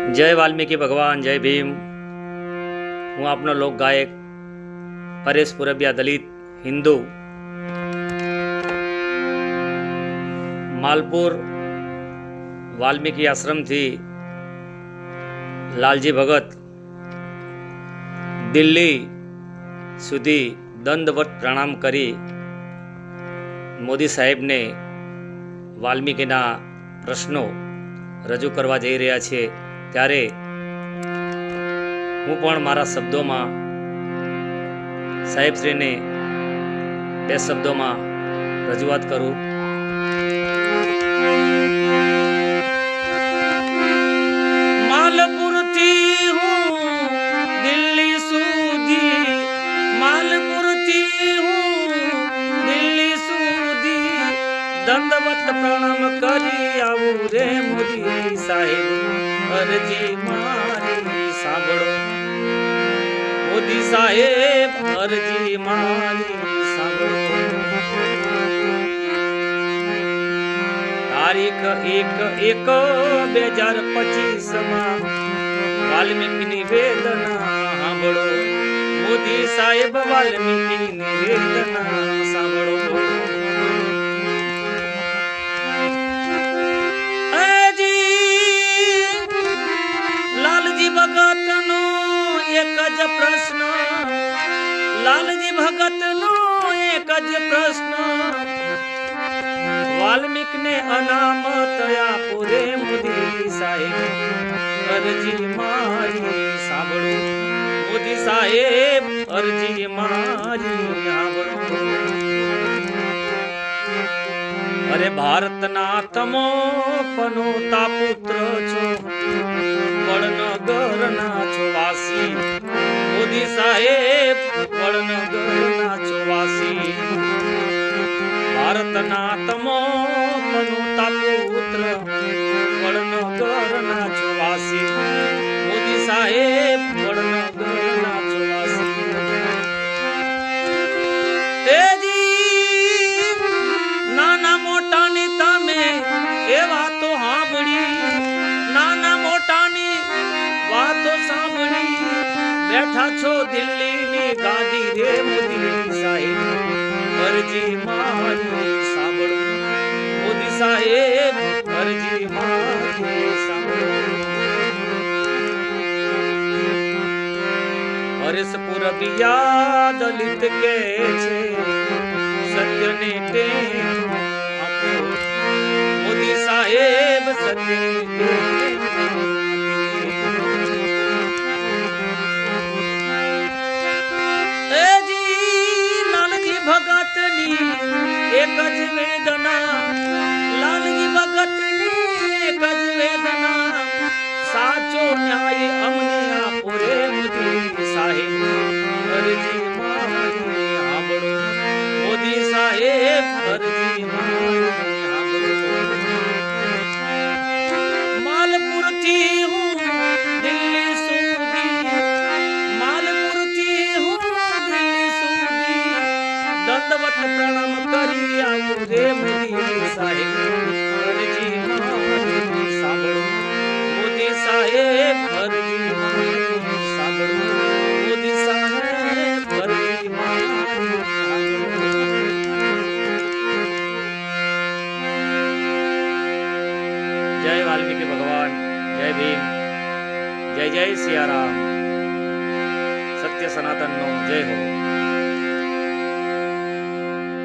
જય વાલ્મીકી ભગવાન, જય ભીમ. હું આપનો લોક ગાયક પરેશ પુરબિયા દલિત હિન્દુ. માલપુર વાલ્મીકી આશ્રમથી લાલજી ભગત દિલ્હી સુધી દંડવત પ્રણામ કરી મોદી સાહેબને વાલ્મીકીના પ્રશ્નો રજૂ કરવા જઈ રહ્યા છે. ત્યારે હું પણ મારા શબ્દોમાં સાહેબશ્રીને બે શબ્દોમાં રજૂઆત કરું. માલપુરથી માલપુરથી દિલ્હી સુધી દંડવત પ્રણામ કરી આવું રે મોદી સાહેબ. અરજી મારી સાંભળો. મોદી સાહેબ, અરજી મારી તારીખ એક એક બે હજાર પચીસમાં વાલ્મીકીની વેદના સાંભળો. મોદી સાહેબ, વાલ્મીકીની વેદના પ્રશ્ન. લાલજી ભગતનો એક જ પ્રશ્ન. વાલ્મીકને અનામત આપુરે મોદી સાહેબ. અરજી મારી સાંભળો. મોદી સાહેબ, અરજી મારી સાંભળો. અરે ભારતના તમો પનોતા પુત્ર છો. વડનગરના છો વાસી મોદી સાહેબ વડનગરના ચોવાસી. ભારતના તમો મનુતા પુત્ર હરેશપુર બિયા દલિત કે છે? સત્યની ટેકો મોદી સાહેબ, સત્યને ભગતની એક જ વેદના. લાલજી ભગતની સાચો ન્યાય દંડવત પ્રણામ કરી આવું રે મોદી સાહેબ અરજી મારી સાંભળો મોદી સાહેબ અરજી મારી સાંભળો મોદી સાહેબ અરજી મારી સાંભળો જય વાલ્મીકી ભગવાન જય ભીમ જય જય સિયારામ સત્ય સનાતનનો જય હો